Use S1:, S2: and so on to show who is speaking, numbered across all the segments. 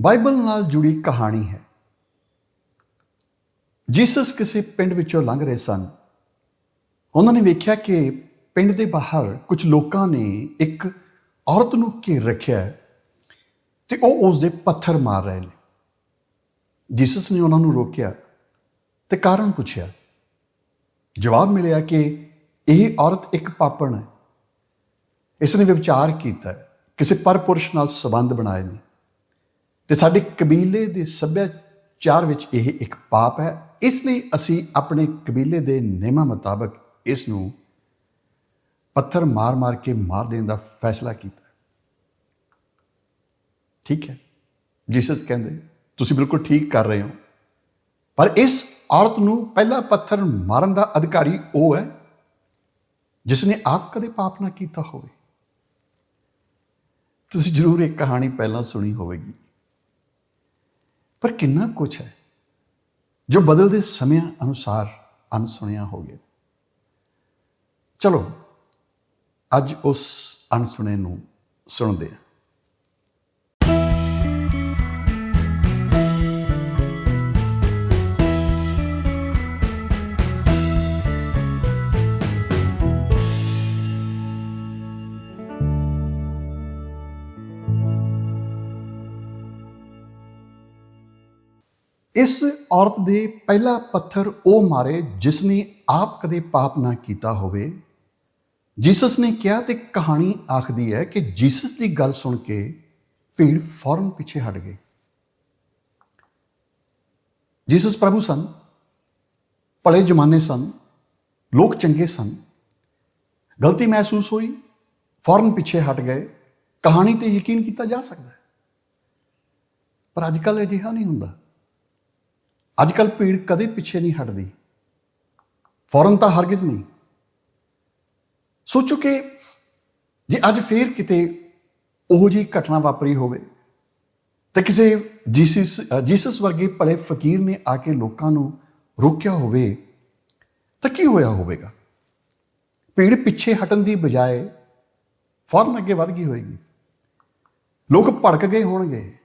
S1: Bible ਨਾਲ ਜੁੜੀ ਕਹਾਣੀ ਹੈ। ਜੀਸਸ ਕਿਸੇ ਪਿੰਡ ਵਿੱਚੋਂ ਲੰਘ ਰਹੇ ਸਨ। ਉਹਨਾਂ ਨੇ ਵੇਖਿਆ ਕਿ ਪਿੰਡ ਦੇ ਬਾਹਰ ਕੁਝ ਲੋਕਾਂ ਨੇ ਇੱਕ ਔਰਤ ਨੂੰ ਘੇਰ ਰੱਖਿਆ ਹੈ ਤੇ ਉਹ ਉਸ ਦੇ ਪੱਥਰ ਮਾਰ ਰਹੇ ਨੇ। ਜੀਸਸ ਨੇ ਉਹਨਾਂ ਨੂੰ ਰੋਕਿਆ ਤੇ ਕਾਰਨ ਪੁੱਛਿਆ। ਜਵਾਬ ਮਿਲਿਆ ਕਿ ਇਹ ਔਰਤ ਇੱਕ ਪਾਪਣ ਹੈ। ਇਸ ਨੇ ਵਿਚਾਰ ਕੀਤਾ, ਕਿਸੇ ਪਰਪੁਰਸ਼ ਨਾਲ ਸੰਬੰਧ ਬਣਾਏ ਨੇ। ਤੇ ਸਾਡੇ ਕਬੀਲੇ ਦੇ ਸੱਭਿਆਚਾਰ ਵਿੱਚ ਇਹ ਇੱਕ ਪਾਪ ਹੈ। ਇਸ ਲਈ ਅਸੀਂ ਆਪਣੇ ਕਬੀਲੇ ਦੇ ਨਿਯਮਾਂ ਮੁਤਾਬਕ ਇਸ ਨੂੰ ਪੱਥਰ ਮਾਰ-ਮਾਰ ਕੇ ਮਾਰ ਦੇਣ ਦਾ ਫੈਸਲਾ ਕੀਤਾ। ਠੀਕ ਹੈ? ਜੀਸਸ ਕਹਿੰਦੇ, ਤੁਸੀਂ ਬਿਲਕੁਲ ਠੀਕ ਕਰ ਰਹੇ ਹੋ। ਪਰ ਇਸ ਔਰਤ ਨੂੰ ਪਹਿਲਾ ਪੱਥਰ ਮਾਰਨ ਦਾ ਅਧਿਕਾਰੀ ਉਹ ਹੈ ਜਿਸ ਨੇ ਆਪ ਕਦੇ ਪਾਪ ਨਾ ਕੀਤਾ ਹੋਵੇ। ਤੁਸੀਂ ਜ਼ਰੂਰ ਇੱਕ ਕਹਾਣੀ ਪਹਿਲਾਂ ਸੁਣੀ ਹੋਵੇਗੀ। ਪਰ ਕਿੰਨਾ ਕੁਝ ਹੈ ਜੋ ਬਦਲਦੇ ਸਮਿਆਂ ਅਨੁਸਾਰ ਅਨਸੁਣਿਆ ਹੋ ਗਿਆ। ਚਲੋ, ਅੱਜ ਉਸ ਅਨਸੁਣੇ ਨੂੰ ਸੁਣਦੇ ਹਾਂ। ਇਸ ਔਰਤ ਦੇ ਪਹਿਲਾ ਪੱਥਰ ਉਹ ਮਾਰੇ ਜਿਸ ਨੇ ਆਪ ਕਦੇ ਪਾਪ ਨਾ ਕੀਤਾ ਹੋਵੇ। ਜੀਸਸ ਨੇ ਕਿਹਾ ਤੇ ਕਹਾਣੀ ਆਖਦੀ ਹੈ ਕਿ ਜੀਸਸ ਦੀ ਗੱਲ ਸੁਣ ਕੇ ਭੀੜ ਫੌਰਨ ਪਿੱਛੇ ਹਟ ਗਈ। ਜੀਸਸ ਪ੍ਰਭੂ ਸਨ, ਭਲੇ ਜ਼ਮਾਨੇ ਸਨ, ਲੋਕ ਚੰਗੇ ਸਨ। ਗਲਤੀ ਮਹਿਸੂਸ ਹੋਈ, ਫੌਰਨ ਪਿੱਛੇ ਹਟ ਗਏ। ਕਹਾਣੀ ਤੇ ਯਕੀਨ ਕੀਤਾ ਜਾ ਸਕਦਾ ਹੈ। ਪਰ ਅੱਜ ਕੱਲ੍ਹ ਅਜਿਹਾ ਨਹੀਂ ਹੁੰਦਾ। ਅੱਜ ਕੱਲ ਭੀੜ ਕਦੇ ਪਿੱਛੇ ਨਹੀਂ ਹਟਦੀ। ਫੌਰਨ ਤਾਂ ਹਰਗਿਜ਼ ਨਹੀਂ। ਸੋਚੋ ਕਿ ਜੇ ਅੱਜ ਫੇਰ ਕਿਤੇ ਉਹੋ ਜੀ ਘਟਨਾ ਵਾਪਰੀ ਹੋਵੇ ਤੇ ਕਿਸੇ ਜੀਸਸ ਅ, ਜੀਸਸ ਵਰਗੇ ਭਲੇ ਫਕੀਰ ਨੇ ਆ ਕੇ ਲੋਕਾਂ ਨੂੰ ਰੋਕਿਆ ਹੋਵੇ ਤਾਂ ਕੀ ਹੋਇਆ ਹੋਵੇਗਾ? ਭੀੜ ਪਿੱਛੇ ਹਟਣ ਦੀ ਬਜਾਏ ਫੌਰਨ ਅੱਗੇ ਵਧ ਗਈ ਹੋਏਗੀ। ਲੋਕ ਭੜਕ ਗਏ ਹੋਣਗੇ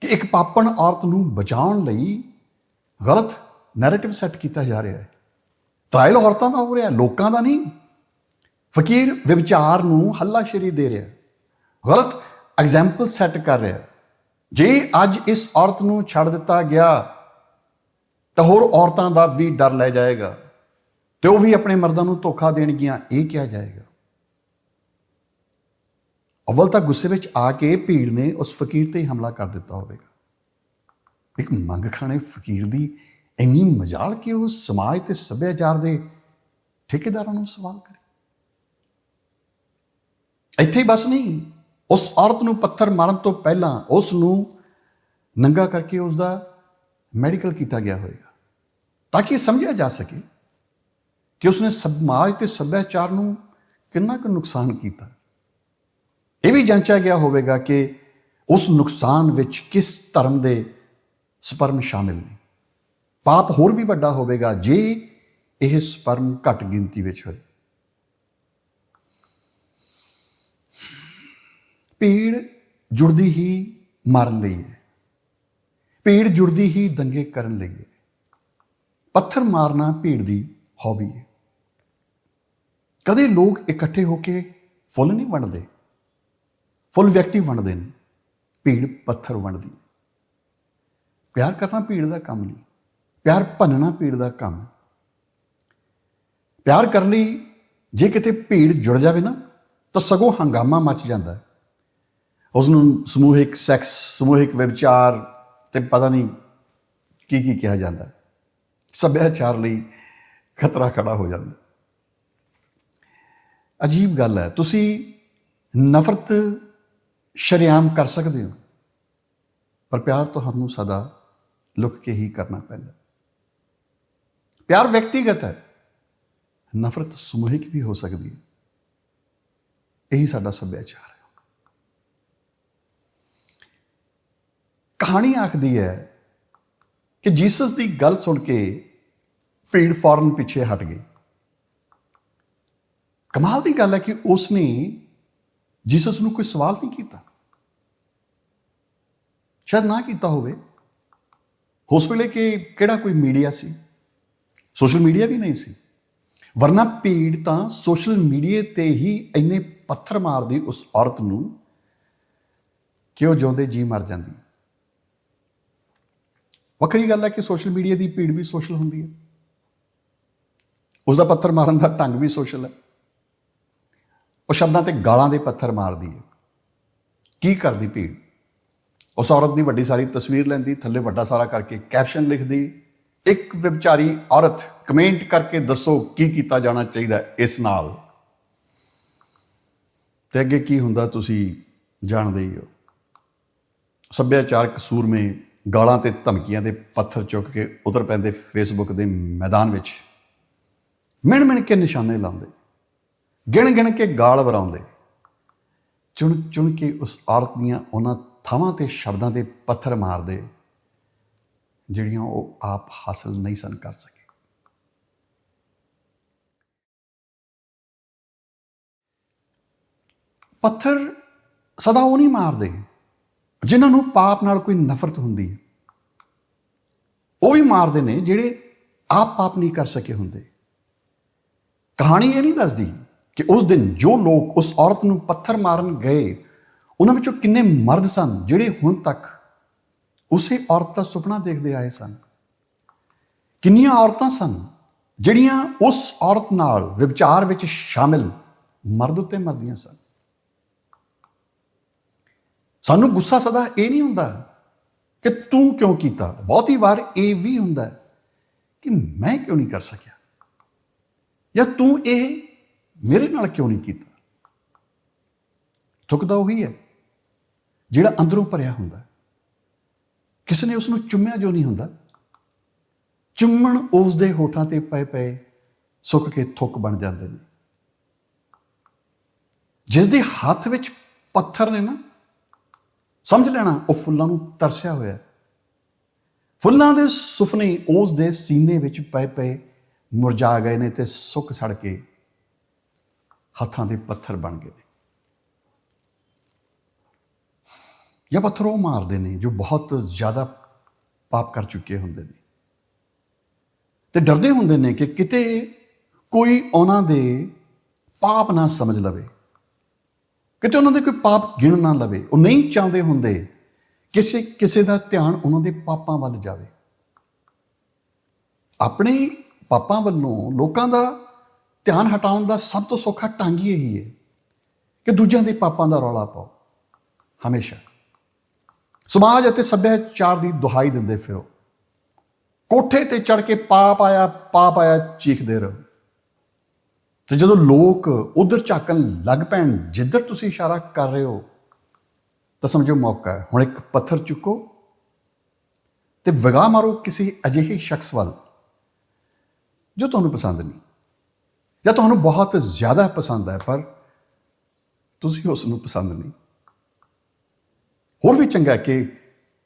S1: ਕਿ ਇੱਕ ਪਾਪਣ ਔਰਤ ਨੂੰ ਬਚਾਉਣ ਲਈ ਗਲਤ ਨੈਰੇਟਿਵ ਸੈੱਟ ਕੀਤਾ ਜਾ ਰਿਹਾ ਹੈ। ਟ੍ਰਾਇਲ ਔਰਤਾਂ ਦਾ ਹੋ ਰਿਹਾ ਲੋਕਾਂ ਦਾ ਨਹੀਂ। ਫਕੀਰ ਵਿਚਾਰ ਨੂੰ ਹੱਲਾਸ਼ੇਰੀ ਦੇ ਰਿਹਾ ਗਲਤ ਐਗਜ਼ਾਮਪਲ ਸੈੱਟ ਕਰ ਰਿਹਾ ਜੇ ਅੱਜ ਇਸ ਔਰਤ ਨੂੰ ਛੱਡ ਦਿੱਤਾ ਗਿਆ, ਤਾਂ ਹੋਰ ਔਰਤਾਂ ਦਾ ਵੀ ਡਰ ਲੈ ਜਾਏਗਾ। ਤੇ ਉਹ ਵੀ ਆਪਣੇ ਮਰਦਾਂ ਨੂੰ ਧੋਖਾ ਦੇਣਗੀਆਂ, ਇਹ ਕਿਹਾ ਜਾਏਗਾ। ਅਵਲ ਤਾਂ ਗੁੱਸੇ ਵਿੱਚ ਆ ਕੇ ਭੀੜ ਨੇ ਉਸ ਫਕੀਰ ਤੇ ਹੀ ਹਮਲਾ ਕਰ ਦਿੱਤਾ ਹੋਵੇਗਾ। ਇੱਕ ਮੰਗ ਖਾਣੇ ਫਕੀਰ ਦੀ ਇੰਨੀ ਮਜਾਲ ਕਿ ਉਹ ਸਮਾਜ ਤੇ ਸੱਭਿਆਚਾਰ ਦੇ ਠੇਕੇਦਾਰਾਂ ਨੂੰ ਸਵਾਲ ਕਰੇ। ਇੱਥੇ ਹੀ ਬਸ ਨਹੀਂ, ਉਸ ਔਰਤ ਨੂੰ ਪੱਥਰ ਮਾਰਨ ਤੋਂ ਪਹਿਲਾਂ ਉਸ ਨੂੰ ਨੰਗਾ ਕਰਕੇ ਉਸ ਦਾ ਮੈਡੀਕਲ ਕੀਤਾ ਗਿਆ ਹੋਵੇਗਾ ਤਾਂ ਕਿ ਇਹ ਸਮਝਿਆ ਜਾ ਸਕੇ ਕਿ ਉਸਨੇ ਸਮਾਜ ਤੇ ਸੱਭਿਆਚਾਰ ਨੂੰ ਕਿੰਨਾ ਕੁ ਨੁਕਸਾਨ ਕੀਤਾ। ਇਹ ਵੀ ਜਾਂਚਿਆ ਗਿਆ ਹੋਵੇਗਾ ਕਿ ਉਸ ਨੁਕਸਾਨ ਵਿੱਚ ਕਿਸ ਧਰਮ ਦੇ ਸਪਰਮ ਸ਼ਾਮਿਲ ਨੇ। ਪਾਪ ਹੋਰ ਵੀ ਵੱਡਾ ਹੋਵੇਗਾ ਜੇ ਇਹ ਸਪਰਮ ਘੱਟ ਗਿਣਤੀ ਵਿੱਚ ਹੋਏ। ਭੀੜ ਜੁੜਦੀ ਹੀ ਮਾਰਨ ਲਈ ਹੈ। ਭੀੜ ਜੁੜਦੀ ਹੀ ਦੰਗੇ ਕਰਨ ਲਈ ਹੈ। ਪੱਥਰ ਮਾਰਨਾ ਭੀੜ ਦੀ ਹੌਬੀ ਹੈ। ਕਦੇ ਲੋਕ ਇਕੱਠੇ ਹੋ ਕੇ ਫੁੱਲ ਨਹੀਂ ਵੰਡਦੇ। ਫੁੱਲ ਵਿਅਕਤੀ ਵੰਡਦੇ ਨੇ। ਭੀੜ ਪੱਥਰ ਵੰਡਦੀ ਪਿਆਰ ਕਰਨਾ ਭੀੜ ਦਾ ਕੰਮ ਨਹੀਂ। ਪਿਆਰ ਭੰਨਣਾ ਭੀੜ ਦਾ ਕੰਮ। ਪਿਆਰ ਕਰਨ ਲਈ ਜੇ ਕਿਤੇ ਭੀੜ ਜੁੜ ਜਾਵੇ ਨਾ, ਤਾਂ ਸਗੋਂ ਹੰਗਾਮਾ ਮਚ ਜਾਂਦਾ। ਹੈ ਉਸ ਨੂੰ ਸਮੂਹਿਕ ਸੈਕਸ, ਸਮੂਹਿਕ ਵਿਚਾਰ ਤੇ ਪਤਾ ਨਹੀਂ ਕੀ ਕੀ ਕਿਹਾ ਜਾਂਦਾ। ਸੱਭਿਆਚਾਰ ਲਈ ਖਤਰਾ ਖੜਾ ਹੋ ਜਾਂਦਾ। ਅਜੀਬ ਗੱਲ ਹੈ, ਤੁਸੀਂ ਨਫ਼ਰਤ ਸ਼ਰਿਆਮ ਕਰ ਸਕਦੇ ਹੋ, ਪਰ ਪਿਆਰ ਤੁਹਾਨੂੰ ਸਦਾ ਲੁਕ ਕੇ ਹੀ ਕਰਨਾ ਪੈਂਦਾ। ਪਿਆਰ ਵਿਅਕਤੀਗਤ ਹੈ। ਨਫ਼ਰਤ ਸਮੂਹਿਕ ਵੀ ਹੋ ਸਕਦੀ ਹੈ। ਇਹੀ ਸਾਡਾ ਸੱਭਿਆਚਾਰ ਹੈ। ਕਹਾਣੀ ਆਖਦੀ ਹੈ ਕਿ ਜੀਸਸ ਦੀ ਗੱਲ ਸੁਣ ਕੇ ਭੀੜ ਫੌਰਨ ਪਿੱਛੇ ਹਟ ਗਈ। ਕਮਾਲ ਦੀ ਗੱਲ ਹੈ ਕਿ ਉਸ ਨੇ ਜੀਸਸ ਨੂੰ ਕੋਈ ਸਵਾਲ ਨਹੀਂ ਕੀਤਾ। ਸ਼ਾਇਦ ਨਾ ਕੀਤਾ ਹੋਵੇ। ਉਸ ਵੇਲੇ ਕਿ ਕਿਹੜਾ ਕੋਈ ਮੀਡੀਆ ਸੀ? ਸੋਸ਼ਲ ਮੀਡੀਆ ਵੀ ਨਹੀਂ ਸੀ। ਵਰਨਾ ਭੀੜ ਤਾਂ ਸੋਸ਼ਲ ਮੀਡੀਆ ਤੇ ਹੀ ਇੰਨੇ ਪੱਥਰ ਮਾਰਦੀ ਉਸ ਔਰਤ ਨੂੰ ਕਿ ਉਹ ਜਿਉਂਦੇ ਜੀ ਮਰ ਜਾਂਦੀ। ਵੱਖਰੀ ਗੱਲ ਹੈ ਕਿ ਸੋਸ਼ਲ ਮੀਡੀਆ ਦੀ ਭੀੜ ਵੀ ਸੋਸ਼ਲ ਹੁੰਦੀ ਹੈ। ਉਸ ਦਾ ਪੱਥਰ ਮਾਰਨ ਦਾ ਢੰਗ ਵੀ ਸੋਸ਼ਲ ਹੈ। ਉਹ ਸ਼ਬਦਾਂ ਤੇ ਗਾਲਾਂ ਦੇ ਪੱਥਰ ਮਾਰਦੀ ਹੈ। ਕੀ ਕਰਦੀ ਭੀੜ? ਉਸ ਔਰਤ ਦੀ ਵੱਡੀ ਸਾਰੀ ਤਸਵੀਰ ਲੈਂਦੀ, ਥੱਲੇ ਵੱਡਾ ਸਾਰਾ ਕਰਕੇ ਕੈਪਸ਼ਨ ਲਿਖਦੀ। ਇੱਕ ਵਿਚਾਰੀ ਔਰਤ ਕਮੈਂਟ ਕਰਕੇ ਦੱਸੋ ਕੀ ਕੀਤਾ ਜਾਣਾ ਚਾਹੀਦਾ ਇਸ ਨਾਲ। ਤੇ ਅੱਗੇ ਕੀ ਹੁੰਦਾ ਤੁਸੀਂ ਜਾਣਦੇ ਹੀ ਹੋ। ਸੱਭਿਆਚਾਰਕ ਸੂਰਮੇ ਗਾਲਾਂ ਤੇ ਧਮਕੀਆਂ ਦੇ ਪੱਥਰ ਚੁੱਕ ਕੇ ਉਤਰ ਪੈਂਦੇ ਫੇਸਬੁੱਕ ਦੇ ਮੈਦਾਨ ਵਿੱਚ। ਮਿਣ ਮਿਣ ਕੇ ਨਿਸ਼ਾਨੇ ਲਾਉਂਦੇ। ਗਿਣ ਗਿਣ ਕੇ ਗਾਲ ਵਰਾਉਂਦੇ। ਚੁਣ ਚੁਣ ਕੇ ਉਸ ਔਰਤ ਦੀਆਂ ਉਹਨਾਂ ਥਾਵਾਂ ਤੇ ਸ਼ਬਦਾਂ ਦੇ ਪੱਥਰ ਮਾਰਦੇ ਜਿਹੜੀਆਂ ਉਹ ਆਪ ਹਾਸਲ ਨਹੀਂ ਸਨ ਕਰ ਸਕੇ। ਪੱਥਰ ਸਦਾ ਉਹ ਨਹੀਂ ਮਾਰਦੇ ਜਿਨ੍ਹਾਂ ਨੂੰ ਪਾਪ ਨਾਲ ਕੋਈ ਨਫ਼ਰਤ ਹੁੰਦੀ ਹੈ। ਉਹ ਵੀ ਮਾਰਦੇ ਨੇ ਜਿਹੜੇ ਆਪ ਪਾਪ ਨਹੀਂ ਕਰ ਸਕੇ ਹੁੰਦੇ। ਕਹਾਣੀ ਇਹ ਨਹੀਂ ਦੱਸਦੀ ਕਿ ਉਸ ਦਿਨ ਜੋ ਲੋਕ ਉਸ ਔਰਤ ਨੂੰ ਪੱਥਰ ਮਾਰਨ ਗਏ ਉਹਨਾਂ ਵਿੱਚੋਂ ਕਿੰਨੇ ਮਰਦ ਸਨ ਜਿਹੜੇ ਹੁਣ ਤੱਕ ਉਸੇ ਔਰਤ ਦਾ ਸੁਪਨਾ ਦੇਖਦੇ ਆਏ ਸਨ? ਕਿੰਨੀਆਂ ਔਰਤਾਂ ਸਨ ਜਿਹੜੀਆਂ ਉਸ ਔਰਤ ਨਾਲ ਵਿਚਾਰ ਵਿੱਚ ਸ਼ਾਮਿਲ ਮਰਦ ਉੱਤੇ ਮਰਦੀਆਂ ਸਨ? ਸਾਨੂੰ ਗੁੱਸਾ ਸਦਾ ਇਹ ਨਹੀਂ ਹੁੰਦਾ ਕਿ ਤੂੰ ਕਿਉਂ ਕੀਤਾ? ਬਹੁਤੀ ਵਾਰ ਇਹ ਵੀ ਹੁੰਦਾ ਕਿ ਮੈਂ ਕਿਉਂ ਨਹੀਂ ਕਰ ਸਕਿਆ? ਜਾਂ ਤੂੰ ਇਹ ਮੇਰੇ ਨਾਲ ਕਿਉਂ ਨਹੀਂ ਕੀਤਾ? ਤੁਕਦਾ ਉਹੀ ਹੈ। ਜਿਹੜਾ ਅੰਦਰੋਂ ਭਰਿਆ ਹੁੰਦਾ ਹੈ। ਕਿਸੇ ਨੇ ਉਸ ਨੂੰ ਚੁੰਮਿਆ ਜੋ ਨਹੀਂ ਹੁੰਦਾ। ਚੁੰਮਣ ਉਸ ਦੇ ਹੋਠਾਂ ਤੇ ਪਏ ਪਏ ਸੁੱਕ ਕੇ ਥੁੱਕ ਬਣ ਜਾਂਦੇ ਨੇ। ਜਿਸ ਦੇ ਹੱਥ ਵਿੱਚ ਪੱਥਰ ਨੇ ਨਾ, ਸਮਝ ਲੈਣਾ, ਉਹ ਫੁੱਲਾਂ ਨੂੰ ਤਰਸਿਆ ਹੋਇਆ ਫੁੱਲਾਂ ਦੇ ਸੁਪਨੇ ਉਸ ਦੇ ਸੀਨੇ ਵਿੱਚ ਪਏ ਪਏ ਮੁਰਝਾ ਗਏ ਨੇ ਤੇ ਸੁੱਕ ਸੜ ਕੇ ਹੱਥਾਂ ਦੇ ਪੱਥਰ ਬਣ ਗਏ ਜਾਂ ਪੱਥਰ ਉਹ ਮਾਰਦੇ ਨੇ ਜੋ ਬਹੁਤ ਜ਼ਿਆਦਾ ਪਾਪ ਕਰ ਚੁੱਕੇ ਹੁੰਦੇ ਨੇ। ਤੇ ਡਰਦੇ ਹੁੰਦੇ ਨੇ ਕਿ ਕਿਤੇ ਕੋਈ ਉਹਨਾਂ ਦੇ ਪਾਪ ਨਾ ਸਮਝ ਲਵੇ। ਕਿਤੇ ਉਹਨਾਂ ਦੇ ਕੋਈ ਪਾਪ ਗਿਣ ਨਾ ਲਵੇ। ਉਹ ਨਹੀਂ ਚਾਹੁੰਦੇ ਹੁੰਦੇ ਕਿਸੇ ਕਿਸੇ ਦਾ ਧਿਆਨ ਉਹਨਾਂ ਦੇ ਪਾਪਾਂ ਵੱਲ ਜਾਵੇ। ਆਪਣੇ ਪਾਪਾਂ ਵੱਲੋਂ ਲੋਕਾਂ ਦਾ ਧਿਆਨ ਹਟਾਉਣ ਦਾ ਸਭ ਤੋਂ ਸੌਖਾ ਢੰਗ ਹੀ ਇਹੀ ਹੈ ਕਿ ਦੂਜਿਆਂ ਦੇ ਪਾਪਾਂ ਦਾ ਰੌਲਾ ਪਾਓ। ਹਮੇਸ਼ਾ। ਸਮਾਜ ਅਤੇ ਸੱਭਿਆਚਾਰ ਦੀ ਦੁਹਾਈ ਦਿੰਦੇ ਫਿਰੋ। ਕੋਠੇ ਤੇ ਚੜ ਕੇ ਪਾਪ ਆਇਆ ਪਾਪ ਆਇਆ ਚੀਖਦੇ ਰਹੋ। ਤੇ ਜਦੋਂ ਲੋਕ ਉਧਰ ਝਾਕਣ ਲੱਗ ਪੈਣ, ਜਿੱਧਰ ਤੁਸੀਂ ਇਸ਼ਾਰਾ ਕਰ ਰਹੇ ਹੋ, ਤਾਂ ਸਮਝੋ ਮੌਕਾ ਹੈ। ਹੁਣ ਇੱਕ ਪੱਥਰ ਚੁੱਕੋ ਤੇ ਵਗਾ ਮਾਰੋ ਕਿਸੇ ਅਜਿਹੇ ਸ਼ਖਸ ਵੱਲ ਜੋ ਤੁਹਾਨੂੰ ਪਸੰਦ ਨਹੀਂ। ਜਾਂ ਤੁਹਾਨੂੰ ਬਹੁਤ ਜ਼ਿਆਦਾ ਪਸੰਦ ਹੈ, ਪਰ ਤੁਸੀਂ ਉਸ ਨੂੰ ਪਸੰਦ ਨਹੀਂ। ਹੋਰ ਵੀ ਚੰਗਾ ਕਿ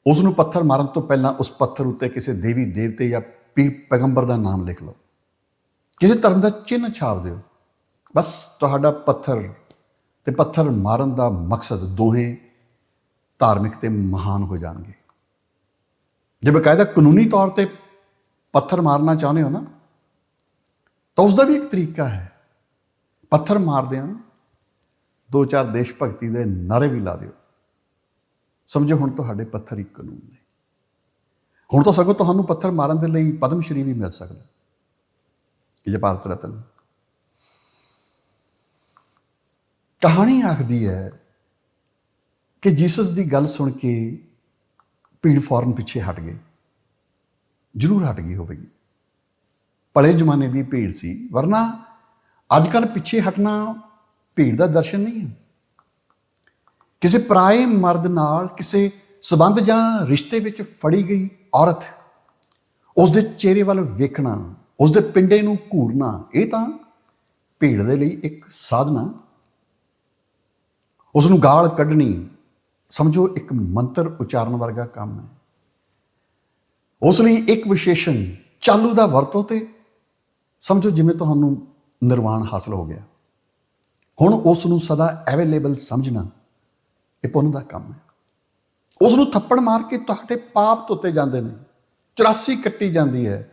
S1: ਉਸ ਨੂੰ ਪੱਥਰ ਮਾਰਨ ਤੋਂ ਪਹਿਲਾਂ ਉਸ ਪੱਥਰ ਉੱਤੇ ਕਿਸੇ ਦੇਵੀ, ਦੇਵਤੇ ਜਾਂ ਪੀਰ ਪੈਗੰਬਰ ਦਾ ਨਾਮ ਲਿਖ ਲਓ। ਕਿਸੇ ਧਰਮ ਦਾ ਚਿੰਨ੍ਹ ਛਾਪ ਦਿਓ। ਬਸ ਤੁਹਾਡਾ ਪੱਥਰ ਤੇ ਪੱਥਰ ਮਾਰਨ ਦਾ ਮਕਸਦ ਦੋਹੇ ਧਾਰਮਿਕ ਤੇ ਮਹਾਨ ਹੋ ਜਾਣਗੇ। ਜੇ ਬਕਾਇਦਾ ਕਾਨੂੰਨੀ ਤੌਰ ਤੇ ਪੱਥਰ ਮਾਰਨਾ ਚਾਹੁੰਦੇ ਹੋ ਨਾ, ਤਾਂ ਉਸ ਦਾ ਵੀ ਇੱਕ ਤਰੀਕਾ ਹੈ। ਪੱਥਰ ਮਾਰਦਿਆਂ ਦੋ ਚਾਰ ਦੇਸ਼ ਭਗਤੀ ਦੇ ਨਾਰੇ ਵੀ ਲਾ ਦਿਓ। ਸਮਝੋ ਹੁਣ ਤੁਹਾਡੇ ਪੱਥਰ ਇੱਕ ਕਾਨੂੰਨ ਨੇ। ਹੁਣ ਤਾਂ ਸਗੋਂ ਤੁਹਾਨੂੰ ਪੱਥਰ ਮਾਰਨ ਦੇ ਲਈ ਪਦਮ ਸ਼੍ਰੀ ਵੀ ਮਿਲ ਸਕਦਾ। ਇਹ ਜੇ ਭਾਰਤ ਰਤਨ। ਕਹਾਣੀ ਆਖਦੀ ਹੈ ਕਿ ਜੀਸਸ ਦੀ ਗੱਲ ਸੁਣ ਕੇ ਭੀੜ ਫੌਰਨ ਪਿੱਛੇ ਹਟ ਗਈ ਜ਼ਰੂਰ ਹਟ ਗਈ ਹੋਵੇਗੀ। ਭਲੇ ਜ਼ਮਾਨੇ ਦੀ ਭੀੜ ਸੀ, ਵਰਨਾ ਅੱਜ ਕੱਲ ਪਿੱਛੇ ਹਟਣਾ ਭੀੜ ਦਾ ਦਰਸ਼ਨ ਨਹੀਂ ਹੈ। ਕਿਸੇ ਪਰਾਏ ਮਰਦ ਨਾਲ ਕਿਸੇ ਸਬੰਧ ਜਾਂ ਰਿਸ਼ਤੇ ਵਿੱਚ ਫੜੀ ਗਈ ਔਰਤ ਉਸ ਦੇ ਚਿਹਰੇ ਵੱਲ ਵੇਖਣਾ ਉਸ ਦੇ ਪਿੰਡੇ ਨੂੰ ਘੂਰਨਾ, ਇਹ ਤਾਂ ਭੀੜ ਦੇ ਲਈ ਇੱਕ ਸਾਧਨਾ ਉਸ ਨੂੰ ਗਾਲ ਕੱਢਣੀ, ਸਮਝੋ, ਇੱਕ ਮੰਤਰ ਉਚਾਰਨ ਵਰਗਾ ਕੰਮ ਹੈ। ਉਸ ਲਈ ਇੱਕ ਵਿਸ਼ੇਸ਼ਣ ਚਾਲੂ ਦਾ ਵਰਤੋ ਤੇ ਸਮਝੋ, ਜਿਵੇਂ ਤੁਹਾਨੂੰ ਨਿਰਵਾਣ ਹਾਸਲ ਹੋ ਗਿਆ। ਹੁਣ ਉਸ ਨੂੰ ਸਦਾ ਅਵੇਲੇਬਲ ਸਮਝਣਾ ਇਹ ਪੁੰਨ ਦਾ ਕੰਮ ਹੈ। ਉਸ ਨੂੰ ਥੱਪੜ ਮਾਰ ਕੇ ਤੁਹਾਡੇ ਪਾਪ ਧੋਤੇ ਜਾਂਦੇ ਨੇ 84 ਕੱਟੀ ਜਾਂਦੀ ਹੈ,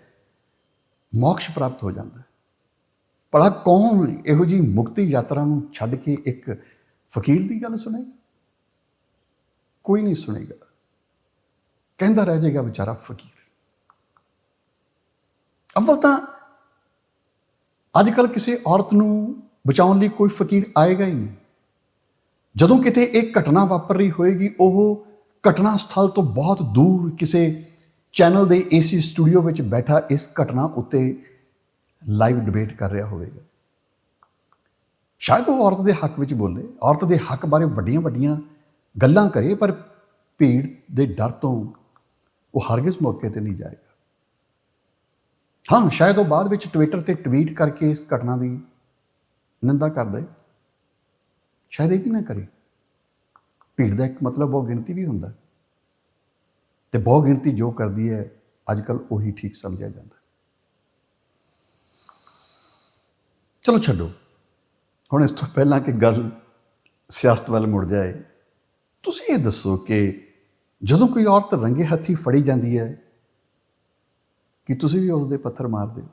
S1: ਮੋਕਸ਼ ਪ੍ਰਾਪਤ ਹੋ ਜਾਂਦਾ ਹੈ। ਭਲਾ ਕੌਣ ਇਹੋ ਜੀ ਮੁਕਤੀ ਯਾਤਰਾ ਨੂੰ ਛੱਡ ਕੇ ਇੱਕ ਫਕੀਰ ਦੀ ਗੱਲ ਸੁਣੇਗਾ? ਕੋਈ ਨਹੀਂ ਸੁਣੇਗਾ। ਕਹਿੰਦਾ ਰਹਿ ਜਾਏਗਾ ਵਿਚਾਰਾ ਫਕੀਰ। ਅਵਲ ਤਾਂ ਅੱਜ ਕੱਲ ਕਿਸੇ ਔਰਤ ਨੂੰ ਬਚਾਉਣ ਲਈ ਕੋਈ ਫਕੀਰ ਆਏਗਾ ਹੀ ਨਹੀਂ। ਜਦੋਂ ਕਿਤੇ ਇਹ ਘਟਨਾ ਵਾਪਰ ਰਹੀ ਹੋਏਗੀ, ਉਹ ਘਟਨਾ ਸਥਲ ਤੋਂ ਬਹੁਤ ਦੂਰ ਕਿਸੇ ਚੈਨਲ ਦੇ ਏਸੀ ਸਟੂਡੀਓ ਵਿੱਚ ਬੈਠਾ ਇਸ ਘਟਨਾ ਉੱਤੇ ਲਾਈਵ ਡਿਬੇਟ ਕਰ ਰਿਹਾ ਹੋਵੇਗਾ। ਸ਼ਾਇਦ ਉਹ ਔਰਤ ਦੇ ਹੱਕ ਵਿੱਚ ਬੋਲੇ, ਔਰਤ ਦੇ ਹੱਕ ਬਾਰੇ ਵੱਡੀਆਂ ਵੱਡੀਆਂ ਗੱਲਾਂ ਕਰੇ, ਪਰ ਭੀੜ ਦੇ ਡਰ ਤੋਂ ਉਹ ਹਰਗਿਜ਼ ਮੌਕੇ ਤੇ ਨਹੀਂ ਜਾਏਗਾ। ਹਾਂ, ਸ਼ਾਇਦ ਉਹ ਬਾਅਦ ਵਿੱਚ ਟਵਿੱਟਰ ਤੇ ਟਵੀਟ ਕਰਕੇ ਇਸ ਘਟਨਾ ਦੀ ਨਿੰਦਾ ਕਰ ਦੇ ਸ਼ਾਇਦ ਇਹ ਵੀ ਨਾ ਕਰੇ। ਭੀੜ ਦਾ ਇੱਕ ਮਤਲਬ ਬਹੁਤ ਗਿਣਤੀ ਵੀ ਹੁੰਦਾ। ਹੈ। ਤੇ ਬਹੁਤ ਗਿਣਤੀ ਜੋ ਕਰਦੀ ਹੈ ਅੱਜ ਕੱਲ ਉਹੀ ਠੀਕ ਸਮਝਿਆ ਜਾਂਦਾ। ਚਲੋ ਛੱਡੋ। ਹੁਣ ਇਸ ਤੋਂ ਪਹਿਲਾਂ ਕਿ ਗੱਲ ਸਿਆਸਤ ਵੱਲ ਮੁੜ ਜਾਏ, ਤੁਸੀਂ ਇਹ ਦੱਸੋ ਕਿ ਜਦੋਂ ਕੋਈ ਔਰਤ ਰੰਗੇ ਹੱਥੀ ਫੜੀ ਜਾਂਦੀ ਹੈ, ਕਿ ਤੁਸੀਂ ਵੀ ਉਸ ਦੇ ਪੱਥਰ ਮਾਰਦੇ ਹੋ?